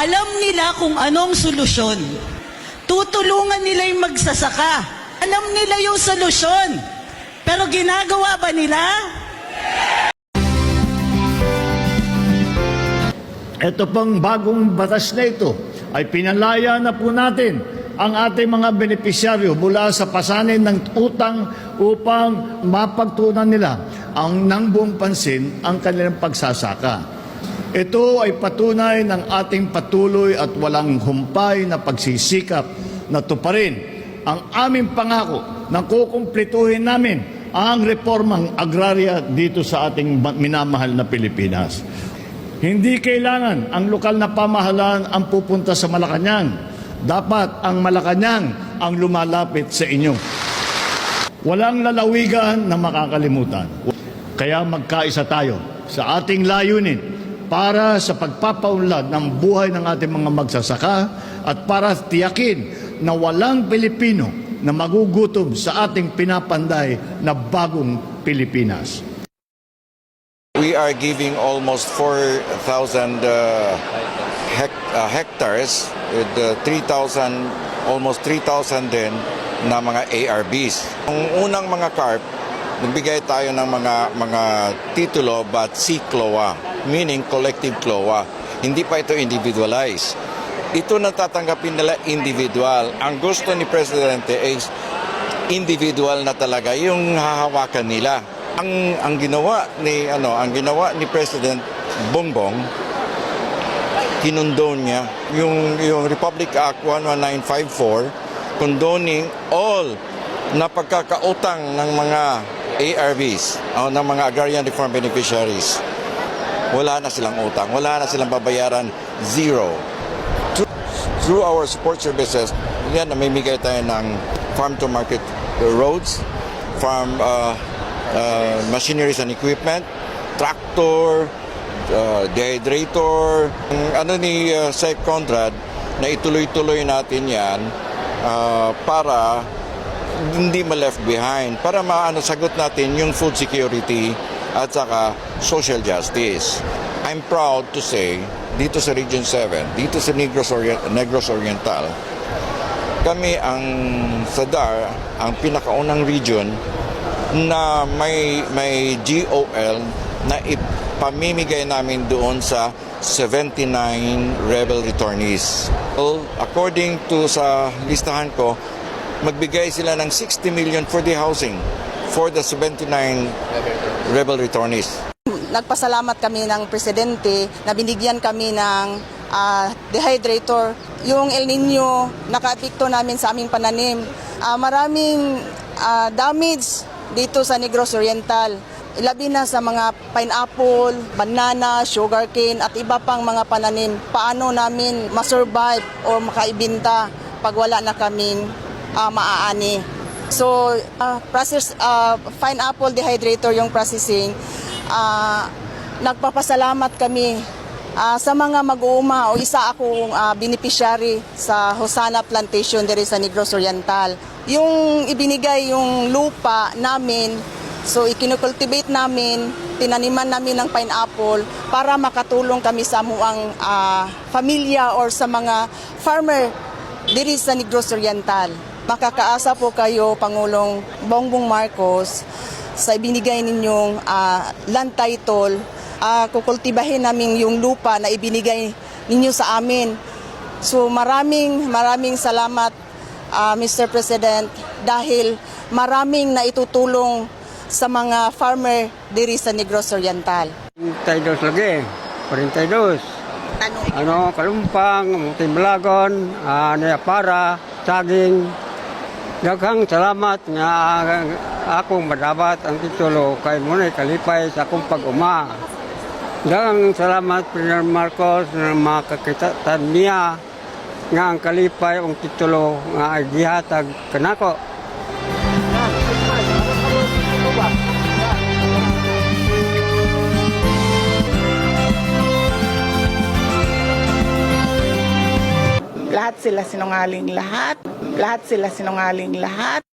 Alam nila kung anong solusyon. Tutulungan nila yung magsasaka. Alam nila yung solusyon. Pero ginagawa ba nila? Ito pang bagong batas na ito ay pinalaya na po natin ang ating mga benepisyaryo mula sa pasanin ng utang upang mapagtunan nila ang nang buong pansin ang kanilang pagsasaka. Ito ay patunay ng ating patuloy at walang humpay na pagsisikap na tuparin ang aming pangako na kukumplituhin namin ang reformang agrarya dito sa ating ma- minamahal na Pilipinas. Hindi kailangan ang lokal na pamahalaan ang pupunta sa Malacanang. Dapat ang Malacanang ang lumalapit sa inyo. Walang lalawigan na makakalimutan. Kaya magkaisa tayo sa ating layunin para sa pagpapaunlad ng buhay ng ating mga magsasaka at para tiyakin na walang Pilipino na magugutom sa ating pinapanday na bagong Pilipinas. We are giving almost 4,000 uh, hec- uh, hectares with uh, 3,000, almost 3,000 din na mga ARBs. Ang unang mga CARP, nagbigay tayo ng mga mga titulo but C-CLOA, meaning collective CLOA. Hindi pa ito individualized. Ito natatanggapin nila individual. Ang gusto ni Presidente is individual na talaga yung hahawakan nila. Ang ang ginawa ni ano, ang ginawa ni President Bongbong kinondone niya yung yung Republic Act 11954 condoning all na pagkakautang ng mga ARVs o ng mga agrarian reform beneficiaries. Wala na silang utang, wala na silang babayaran, zero. Through our support services, yan, namimigay tayo ng farm to market roads, farm uh, uh, machineries and equipment, tractor, uh, dehydrator. Ano ni uh, Sec Conrad, na ituloy-tuloy natin yan uh, para hindi ma-left behind, para maano sagot natin yung food security at saka social justice. I'm proud to say, dito sa Region 7, dito sa Negros, Orient, Negros Oriental, kami ang SADAR, ang pinakaunang region na may may GOL na ipamimigay namin doon sa 79 rebel returnees. Well, according to sa listahan ko, magbigay sila ng 60 million for the housing for the 79 rebel returnees. nagpasalamat kami ng presidente na binigyan kami ng ah, dehydrator. Yung El Nino, naka-epekto namin sa aming pananim. Ah, maraming ah, damage dito sa Negros Oriental. Ilabi na sa mga pineapple, banana, sugarcane at iba pang mga pananim. Paano namin masurvive o makaibinta pag wala na kaming ah, maaani. So, ah, process ah, pineapple dehydrator yung processing. Ah, nagpapasalamat kami ah, sa mga mag-uuma o isa akong ah, beneficiary sa Hosana Plantation diri sa Negros Oriental. Yung ibinigay yung lupa namin, so ikinukultivate namin, tinaniman namin ng pineapple para makatulong kami sa amuang ah, pamilya or sa mga farmer diri sa Negros Oriental. Makakaasa po kayo, Pangulong Bongbong Marcos, sa ibinigay ninyong ah, land title, ah, kukultibahin namin yung lupa na ibinigay ninyo sa amin. So maraming maraming salamat ah, Mr. President dahil maraming naitutulong sa mga farmer diri sa Negros Oriental. 42 lagi. 42. Ano, kalumpang, timblagon, ano, para, saging. Daghang salamat nga akong madapat ang titulo kay Munay Kalipay sa akong pag-uma. Daghang salamat Premier Marcos na makakitatan niya nga ang kalipay ang titulo nga ay gihatag kanako. Lahat sila sinungaling lahat. Lahat sila sinungaling lahat.